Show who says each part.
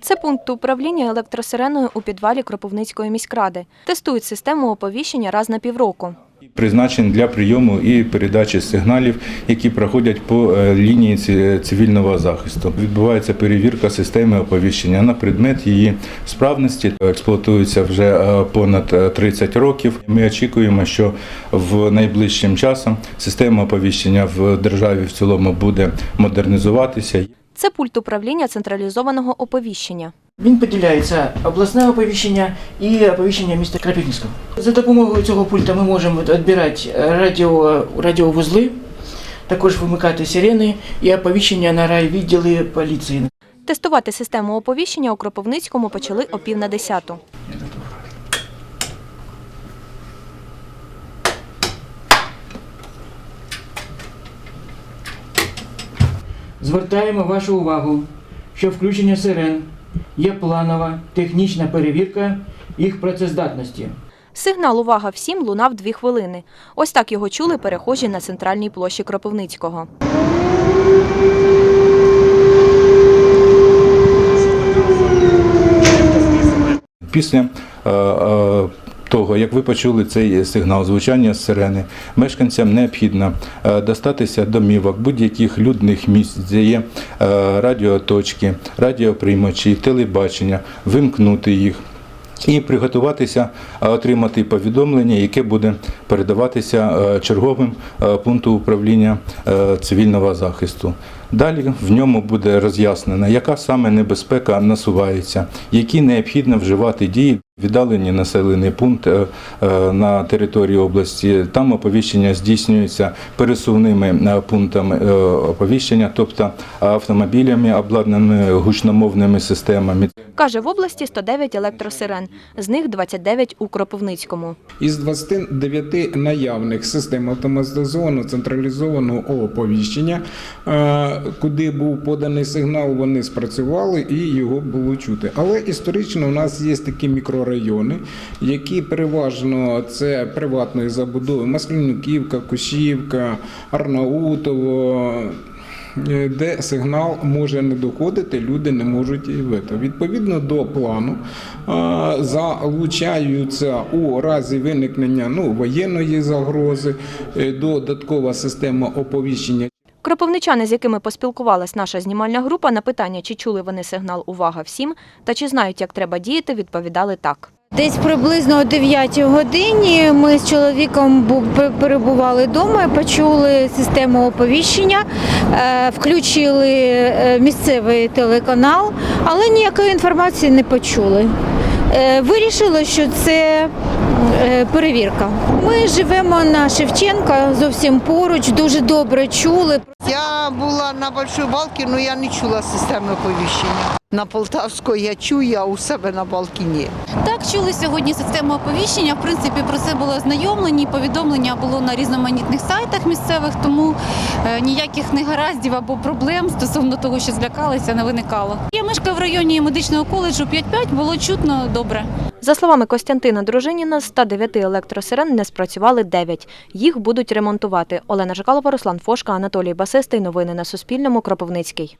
Speaker 1: Це пункт управління електросиреною у підвалі Кропивницької міськради. Тестують систему оповіщення раз на півроку.
Speaker 2: Призначений для прийому і передачі сигналів, які проходять по е, лінії цивільного захисту. Відбувається перевірка системи оповіщення на предмет її справності. Експлуатується вже е, понад е, 30 років. Ми очікуємо, що в найближчим часом система оповіщення в державі в цілому буде модернізуватися.
Speaker 1: Це пульт управління централізованого оповіщення.
Speaker 3: Він поділяється обласне оповіщення і оповіщення міста Крапивницького. За допомогою цього пульта ми можемо відбирати радіо, радіовузли, також вимикати сирени і оповіщення на райвідділи поліції.
Speaker 1: Тестувати систему оповіщення у Кропивницькому почали о пів на десяту.
Speaker 3: Звертаємо вашу увагу, що включення сирен є планова технічна перевірка їх працездатності.
Speaker 1: Сигнал «Увага всім» лунав дві хвилини. Ось так його чули перехожі на центральній площі Кропивницького.
Speaker 2: Після е, е, того, як ви почули цей сигнал звучання сирени, мешканцям необхідно е, достатися домівок будь-яких людних місць, де є е, радіоточки, радіоприймачі, телебачення, вимкнути їх. І приготуватися е, отримати повідомлення, яке буде передаватися черговим пункту управління цивільного захисту. Далі в ньому буде роз'яснено, яка саме небезпека насувається, які необхідно вживати дії. Віддалені населений пункт е, е, на території області. Там оповіщення здійснюється пересувними е, пунктами оповіщення, тобто автомобілями, обладнаними гучномовними системами.
Speaker 1: Каже, в області 109 електросирен, з них 29 у Кропивницькому.
Speaker 4: Із 29 наявних систем автоматизованого централізованого оповіщення, куди був поданий сигнал, вони спрацювали і його було чути. Але історично у нас є такі мікрорайони, які переважно це приватної забудови: Маслянюківка, Кушівка, Арнаутово. е, Де сигнал може не доходити, люди не можуть вити. Відповідно до плану залучаються у разі виникнення ну, воєнної загрози, е, додаткова система оповіщення
Speaker 1: Кропивничани, з якими поспілкувалась наша знімальна група, на питання, чи чули вони сигнал «Увага всім» та чи знають, як треба діяти, відповідали так.
Speaker 5: Десь приблизно о 9 годині ми з чоловіком бу- перебували вдома почули систему оповіщення, е, включили е, місцевий телеканал, але ніякої інформації не почули. Е, Вирішили, що це перевірка. Ми живемо на Шевченка, зовсім поруч, дуже добре чули.
Speaker 6: Я була на Большой Балці, але я не чула системи оповіщення. На Полтавської я чую, а у себе на балкіні.
Speaker 7: Так, чули сьогодні систему оповіщення. В принципі, про це були ознайомлені. Повідомлення було на різноманітних сайтах місцевих, тому е, ніяких негараздів або проблем стосовно того, що злякалися, не виникало. Я мешкаю в районі медичного коледжу 5-5, було чутно добре.
Speaker 1: За словами Костянтина Дружиніна, з 109 електросирен не спрацювали 9. Їх будуть ремонтувати. Олена Жикалова, Руслан Фошка, Анатолій Басистий. Новини на Суспільному. Кропивницький.